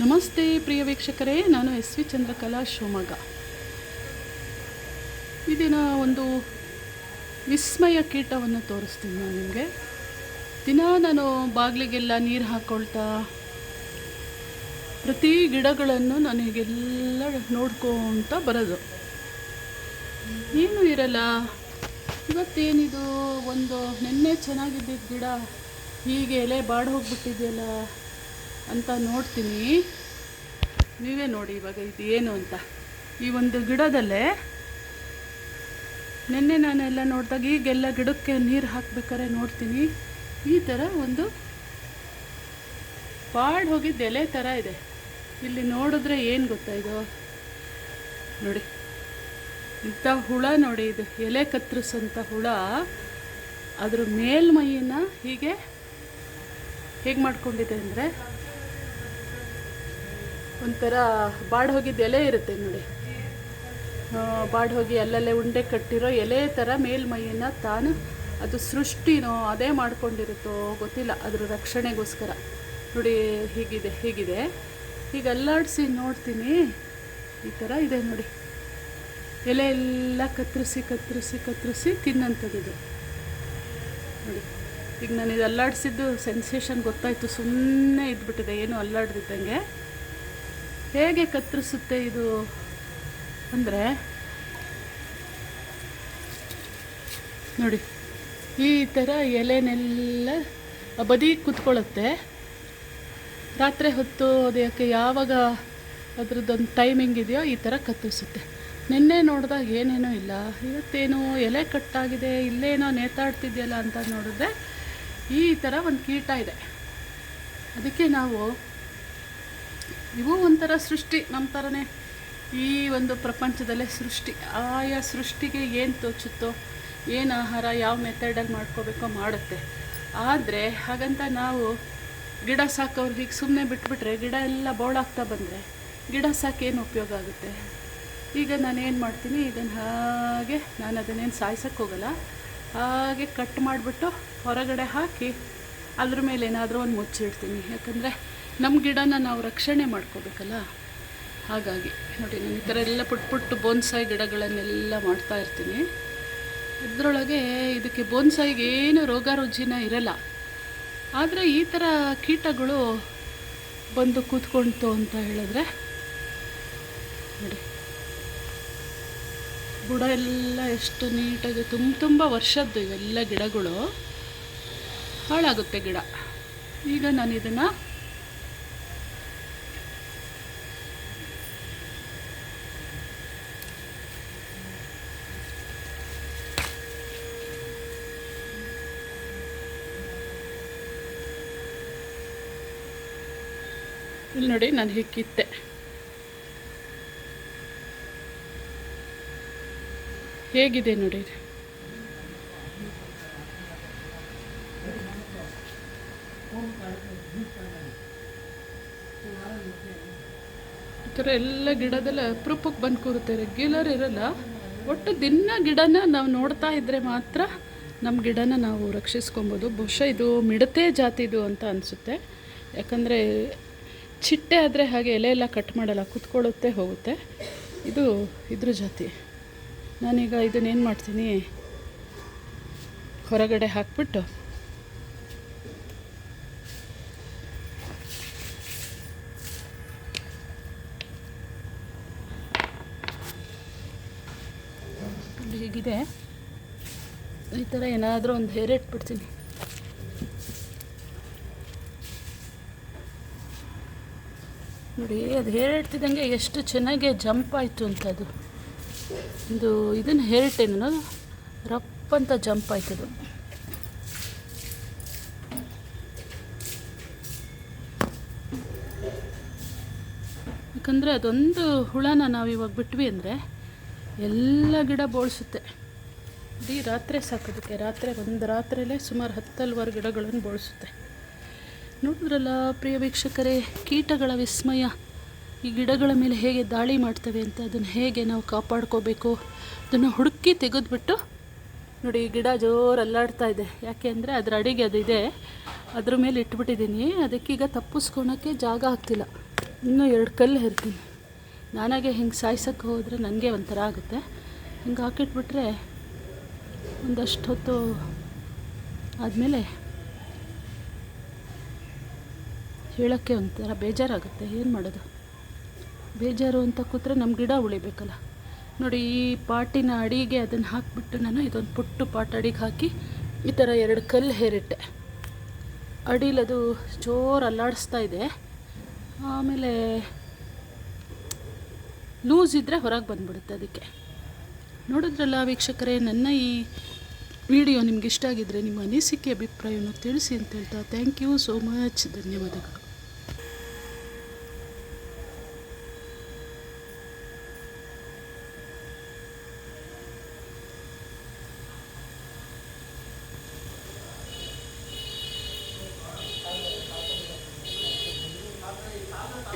ನಮಸ್ತೆ ಪ್ರಿಯ ವೀಕ್ಷಕರೇ, ನಾನು ಎಸ್ ವಿ ಚಂದ್ರಕಲಾ ಶಿವಮೊಗ್ಗ. ಇದಿನ ಒಂದು ವಿಸ್ಮಯ ಕೀಟವನ್ನು ತೋರಿಸ್ತೀನಿ ನಾನು ನಿಮಗೆ. ದಿನ ನಾನು ಬಾಗಿಲಿಗೆಲ್ಲ ನೀರು ಹಾಕ್ಕೊಳ್ತಾ ಪ್ರತಿ ಗಿಡಗಳನ್ನು ನಾನು ಹೀಗೆಲ್ಲ ನೋಡ್ಕೊತ ಬರೋದು. ಏನು ಇರಲ್ಲ, ಇವತ್ತೇನಿದು, ಒಂದು ನೆನ್ನೆ ಚೆನ್ನಾಗಿದ್ದಿದ್ದ ಗಿಡ, ಹೀಗೆ ಎಲೆ ಬಾಡಿ ಹೋಗ್ಬಿಟ್ಟಿದೆಯಲ್ಲ ಅಂತ ನೋಡ್ತೀನಿ. ನೀವೇ ನೋಡಿ ಇವಾಗ ಇದು ಏನು ಅಂತ. ಈ ಒಂದು ಗಿಡದಲ್ಲೇ ನಿನ್ನೆ ನಾನೆಲ್ಲ ನೋಡಿದಾಗ ಈಗೆಲ್ಲ ಗಿಡಕ್ಕೆ ನೀರು ಹಾಕ್ಬೇಕಾದ್ರೆ ನೋಡ್ತೀನಿ. ಈ ಥರ ಒಂದು ಬಾಡ್ ಹೋಗಿದ್ದ ಎಲೆ ಥರ ಇದೆ. ಇಲ್ಲಿ ನೋಡಿದ್ರೆ ಏನು ಗೊತ್ತಾ ಇದು? ನೋಡಿ, ಇಂಥ ಹುಳ ನೋಡಿ ಇದು. ಎಲೆ ಕತ್ತರಿಸೋಂಥ ಹುಳ. ಅದ್ರ ಮೇಲ್ಮೈಯನ್ನು ಹೀಗೆ ಹೇಗೆ ಮಾಡ್ಕೊಂಡಿದೆ ಅಂದರೆ ಒಂಥರ ಬಾಡಿ ಹೋಗಿದ್ದ ಎಲೆ ಇರುತ್ತೆ ನೋಡಿ. ಬಾಡಿ ಹೋಗಿ ಅಲ್ಲಲ್ಲೇ ಉಂಡೆ ಕಟ್ಟಿರೋ ಎಲೆ ಥರ ಮೇಲ್ಮೈಯನ್ನು ತಾನು ಅದು ಸೃಷ್ಟಿನೋ ಅದೇ ಮಾಡ್ಕೊಂಡಿರುತ್ತೋ ಗೊತ್ತಿಲ್ಲ. ಅದ್ರ ರಕ್ಷಣೆಗೋಸ್ಕರ. ನೋಡಿ ಹೀಗಿದೆ ಹೀಗಿದೆ. ಈಗ ಅಲ್ಲಾಡಿಸಿ ನೋಡ್ತೀನಿ. ಈ ಥರ ಇದೆ ನೋಡಿ. ಎಲೆ ಎಲ್ಲ ಕತ್ತರಿಸಿ ಕತ್ತರಿಸಿ ಕತ್ತರಿಸಿ ತಿನ್ನಂಥದ್ದು ನೋಡಿ, ಈಗ ನಾನು ಇದು ಅಲ್ಲಾಡಿಸಿದ್ದು ಸೆನ್ಸೇಷನ್ ಗೊತ್ತಾಯಿತು. ಸುಮ್ಮನೆ ಇದ್ಬಿಟ್ಟಿದೆ. ಏನು ಅಲ್ಲಾಡ್ದಿದ್ದಂಗೆ. ಹೇಗೆ ಕತ್ತರಿಸುತ್ತೆ ಇದು? ಅಂದರೆ ನೋಡಿ, ಈ ಥರ ಎಲೆನೆಲ್ಲ ಬದಿ ಕುತ್ಕೊಳ್ಳುತ್ತೆ ರಾತ್ರಿ ಹೊತ್ತು ಅದಕ್ಕೆ ಯಾವಾಗ ಅದರದ್ದೊಂದು ಟೈಮಿಂಗ್ ಇದೆಯೋ ಈ ಥರ ಕತ್ತರಿಸುತ್ತೆ. ನಿನ್ನೆ ನೋಡಿದಾಗ ಏನೇನೋ ಇಲ್ಲ. ಇವತ್ತೇನು ಎಲೆ ಕಟ್ಟಾಗಿದೆ, ಇಲ್ಲೇನೋ ನೇತಾಡ್ತಿದೆಯಲ್ಲ ಅಂತ ನೋಡಿದ್ರೆ ಈ ಥರ ಒಂದು ಕೀಟ ಇದೆ. ಅದಕ್ಕೆ ನಾವು ಇವು ಒಂಥರ ಸೃಷ್ಟಿ, ನಮ್ಮ ಥರನೇ ಈ ಒಂದು ಪ್ರಪಂಚದಲ್ಲೇ ಸೃಷ್ಟಿ. ಆಯಾ ಸೃಷ್ಟಿಗೆ ಏನು ತೋಚುತ್ತೋ, ಏನು ಆಹಾರ, ಯಾವ ಮೆಥಡಲ್ಲಿ ಮಾಡ್ಕೋಬೇಕೋ ಮಾಡುತ್ತೆ. ಆದರೆ ಹಾಗಂತ ನಾವು ಗಿಡ ಸಾಕೋರು ಹೀಗೆ ಸುಮ್ಮನೆ ಬಿಟ್ಬಿಟ್ರೆ ಗಿಡ ಎಲ್ಲ ಬೋಳಾಗ್ತಾ ಬಂದರೆ ಗಿಡ ಸಾಕೇನು ಉಪಯೋಗ ಆಗುತ್ತೆ? ಈಗ ನಾನು ಏನು ಮಾಡ್ತೀನಿ ಇದನ್ನು ಹಾಗೆ ನಾನು ಅದನ್ನೇನು ಸಾಯ್ಸೋಕ್ಕೆ ಹೋಗಲ್ಲ. ಹಾಗೆ ಕಟ್ ಮಾಡಿಬಿಟ್ಟು ಹೊರಗಡೆ ಹಾಕಿ ಅದ್ರ ಮೇಲೆ ಏನಾದರೂ ಒಂದು ಮುಚ್ಚಿಡ್ತೀನಿ. ಯಾಕಂದರೆ ನಮ್ಮ ಗಿಡನ ನಾವು ರಕ್ಷಣೆ ಮಾಡ್ಕೋಬೇಕಲ್ಲ? ಹಾಗಾಗಿ, ನೋಡಿ, ನಾನು ಈ ಥರ ಎಲ್ಲ ಪುಟ್ ಪುಟ್ಟು ಬೋನ್ಸಾಯಿ ಗಿಡಗಳನ್ನೆಲ್ಲ ಮಾಡ್ತಾ ಇರ್ತೀನಿ. ಇದರೊಳಗೆ ಇದಕ್ಕೆ ಬೋನ್ಸಾಯಿಗೆ ಏನು ರೋಗ ರುಜಿನ ಇರಲ್ಲ. ಆದರೆ ಈ ಥರ ಕೀಟಗಳು ಬಂದು ಕೂತ್ಕೊಳ್ತು ಅಂತ ಹೇಳಿದ್ರೆ, ನೋಡಿ, ಬುಡ ಎಲ್ಲ ಎಷ್ಟು ನೀಟಾಗಿ, ತುಂಬ ತುಂಬ ವರ್ಷದ್ದು ಇವೆಲ್ಲ ಗಿಡಗಳು ಹಾಳಾಗುತ್ತೆ ಗಿಡ. ಈಗ ನಾನು ಇದನ್ನು ಇಲ್ಲಿ ನೋಡಿ ನಾನು ಹಿಕ್ಕಿತ್ತೆ ಹೇಗಿದೆ ನೋಡಿ. ಈ ಥರ ಎಲ್ಲ ಗಿಡದೆಲ್ಲ ಅಪರೂಪಕ್ಕೆ ಬಂದು ಕೂರುತ್ತೆ ರೆಗ್ಯುಲರ್ ಇರಲ್ಲ, ಒಟ್ಟು ದಿನ ಗಿಡನ ನಾವು ನೋಡ್ತಾ ಇದ್ದರೆ ಮಾತ್ರ ನಮ್ಮ ಗಿಡನ ನಾವು ರಕ್ಷಿಸ್ಕೊಬೋದು. ಬಹುಶಃ ಇದು ಮಿಡತೆ ಜಾತಿದು ಅಂತ ಅನಿಸುತ್ತೆ. ಯಾಕಂದರೆ ಚಿಟ್ಟೆ ಆದರೆ ಹಾಗೆ ಎಲೆ ಎಲ್ಲ ಕಟ್ ಮಾಡಲ್ಲ, ಕುತ್ಕೊಳ್ಳುತ್ತೆ, ಹೋಗುತ್ತೆ. ಇದು ಇದ್ರ ಜಾತಿ. ನಾನೀಗ ಇದನ್ನೇನು ಮಾಡ್ತೀನಿ? ಹೊರಗಡೆ ಹಾಕ್ಬಿಟ್ಟು ಹೀಗಿದೆ? ಈ ಥರ ಏನಾದರೂ ಒಂದು ಹೇರೆ ನೋಡಿ, ಅದು ಹೇಳ್ತಿದ್ದಂಗೆ ಎಷ್ಟು ಚೆನ್ನಾಗಿ ಜಂಪ್ ಆಯಿತು ಅಂತ ಅದು. ಇದು ಇದನ್ನು ಹೇಳಿಟ್ಟೆ ನಾನು. ರಪ್ ಅಂತ ಜಂಪ್ ಆಯ್ತದು ಯಾಕಂದರೆ ಅದೊಂದು ಹುಳನ ನಾವು ಇವಾಗ ಬಿಟ್ವಿ ಅಂದರೆ ಎಲ್ಲ ಗಿಡ ಬೋಳಿಸುತ್ತೆ. ಇಡೀ ರಾತ್ರಿ ಸಾಕೋದಕ್ಕೆ ರಾತ್ರಿ ಒಂದು ರಾತ್ರಿಯಲ್ಲೇ ಸುಮಾರು ಹತ್ತಲ್ವಾರು ಗಿಡಗಳನ್ನು ಬೋಳಿಸುತ್ತೆ. ನೋಡಿದ್ರಲ್ಲ ಪ್ರಿಯ ವೀಕ್ಷಕರೇ, ಕೀಟಗಳ ವಿಸ್ಮಯ. ಈ ಗಿಡಗಳ ಮೇಲೆ ಹೇಗೆ ದಾಳಿ ಮಾಡ್ತವೆ ಅಂತ ಅದನ್ನು ಹೇಗೆ ನಾವು ಕಾಪಾಡ್ಕೋಬೇಕು? ಅದನ್ನು ಹುಡುಕಿ ತೆಗೆದುಬಿಟ್ಟು ನೋಡಿ, ಈ ಗಿಡ ಜೋರು ಅಲ್ಲಾಡ್ತಾ ಇದೆ. ಯಾಕೆ ಅಂದರೆ ಅದರ ಅಡಿಗೆ ಅದು ಇದೆ. ಅದ್ರ ಮೇಲೆ ಇಟ್ಬಿಟ್ಟಿದ್ದೀನಿ. ಅದಕ್ಕೀಗ ತಪ್ಪಿಸ್ಕೊಳಕ್ಕೆ ಜಾಗ ಆಗ್ತಿಲ್ಲ. ಇನ್ನೂ ಎರಡು ಕಲ್ಲು ಹೆರ್ತೀನಿ. ನಾನಾಗೆ ಹಿಂಗೆ ಸಾಯ್ಸೋಕ್ಕೆ ಹೋದರೆ ನನಗೆ ಒಂಥರ ಆಗುತ್ತೆ. ಹಿಂಗೆ ಹಾಕಿಟ್ಬಿಟ್ರೆ ಒಂದಷ್ಟು ಹೊತ್ತು ಆದಮೇಲೆ ಹೇಳೋಕ್ಕೆ ಒಂಥರ ಬೇಜಾರಾಗುತ್ತೆ. ಏನು ಮಾಡೋದು? ಬೇಜಾರು ಅಂತ ಕೂತ್ರೆ ನಮ್ಮ ಗಿಡ ಉಳಿಬೇಕಲ್ಲ. ನೋಡಿ, ಈ ಪಾಟಿನ ಅಡಿಗೆ ಅದನ್ನು ಹಾಕಿಬಿಟ್ಟು ನಾನು ಇದೊಂದು ಪುಟ್ಟು ಪಾಟ್ ಅಡಿಗೆ ಹಾಕಿ ಈ ಥರ ಎರಡು ಕಲ್ಲು ಹೇರಿಟ್ಟೆ. ಅಡಿಲದು ಜೋರು ಅಲ್ಲಾಡಿಸ್ತಾ ಇದೆ. ಆಮೇಲೆ ಲೂಸ್ ಇದ್ದರೆ ಹೊರಗೆ ಬಂದ್ಬಿಡುತ್ತೆ ಅದಕ್ಕೆ. ನೋಡಿದ್ರಲ್ಲ ವೀಕ್ಷಕರೇ, ನನ್ನ ಈ ವಿಡಿಯೋ ನಿಮ್ಗೆ ಇಷ್ಟ ಆಗಿದ್ದರೆ ನಿಮ್ಮ ಅನಿಸಿಕೆ, ಅಭಿಪ್ರಾಯವನ್ನು ತಿಳಿಸಿ ಅಂತ ಹೇಳ್ತಾ ಥ್ಯಾಂಕ್ ಯು ಸೋ ಮಚ್ ಧನ್ಯವಾದಗಳು.